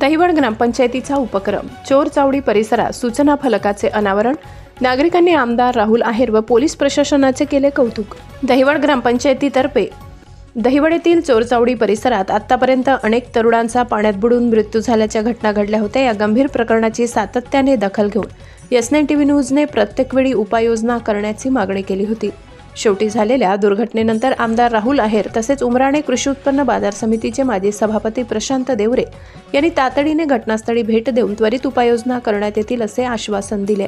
दहिवड ग्रामपंचायतीचा उपक्रम चोर चावडी परिसरात सूचना फलकाचे अनावरण नागरिकांनी आमदार राहुल आहेर व पोलीस प्रशासनाचे केले कौतुक. दहिवड ग्रामपंचायतीतर्फे दहिवड येथील चोरचावडी परिसरात आतापर्यंत अनेक तरुणांचा पाण्यात बुडून मृत्यू झाल्याच्या घटना घडल्या होत्या. या गंभीर प्रकरणाची सातत्याने दखल घेऊन एस नाईन टीव्ही न्यूजने प्रत्येक वेळी उपाययोजना करण्याची मागणी केली होती. शेवटी झालेल्या दुर्घटनेनंतर आमदार राहुल आहेर तसेच उमराणे कृषी उत्पन्न बाजार समितीचे माजी सभापती प्रशांत देवरे यांनी तातडीने घटनास्थळी भेट देऊन त्वरित उपाययोजना करण्यात येतील असे आश्वासन दिले.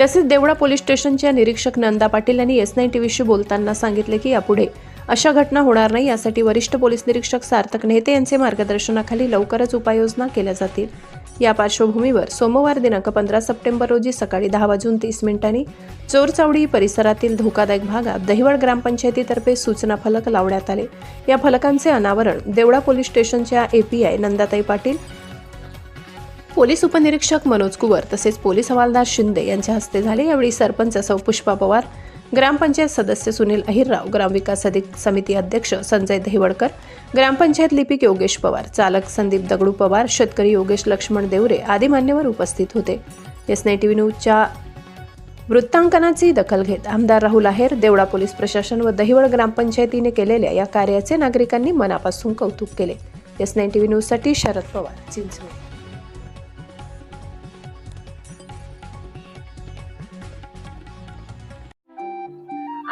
तसेच देवळा पोलीस स्टेशनच्या निरीक्षक नंदा पाटील यांनी एस नाईन टीव्हीशी बोलताना सांगितले की यापुढे अशा घटना होणार नाही यासाठी वरिष्ठ पोलीस निरीक्षक सार्थक नेते यांचे मार्गदर्शनाखाली लवकरच उपाययोजना केल्या जातील. या पार्श्वभूमीवर सोमवार दिनांक पंधरा सप्टेंबर रोजी सकाळी दहा वाजून तीस मिनिटांनी चोरचावडी परिसरातील धोकादायक भागात दहिवड ग्रामपंचायतीतर्फे सूचना फलक लावण्यात आले. या फलकांचे अनावरण देवळा पोलीस स्टेशनच्या एपीआय नंदाताई पाटील पोलीस उपनिरीक्षक मनोज कुवर तसेच पोलीस हवालदार शिंदे यांच्या हस्ते झाले. यावेळी सरपंच सौ पुष्पा पवार ग्रामपंचायत सदस्य सुनील अहिरराव ग्रामविकास अधिक समिती अध्यक्ष संजय दहिवडकर ग्रामपंचायत लिपिक योगेश पवार चालक संदीप दगडू पवार शेतकरी योगेश लक्ष्मण देवरे आदी मान्यवर उपस्थित होते. एस नाईन टी व्ही न्यूजच्या वृत्तांकनाची दखल घेत आमदार राहुल आहेर देवळा पोलीस प्रशासन व दहिवड ग्रामपंचायतीने केलेल्या या कार्याचे नागरिकांनी मनापासून कौतुक केले. एस नाईन टी व्ही न्यूजसाठी शरद पवार चिंचवड.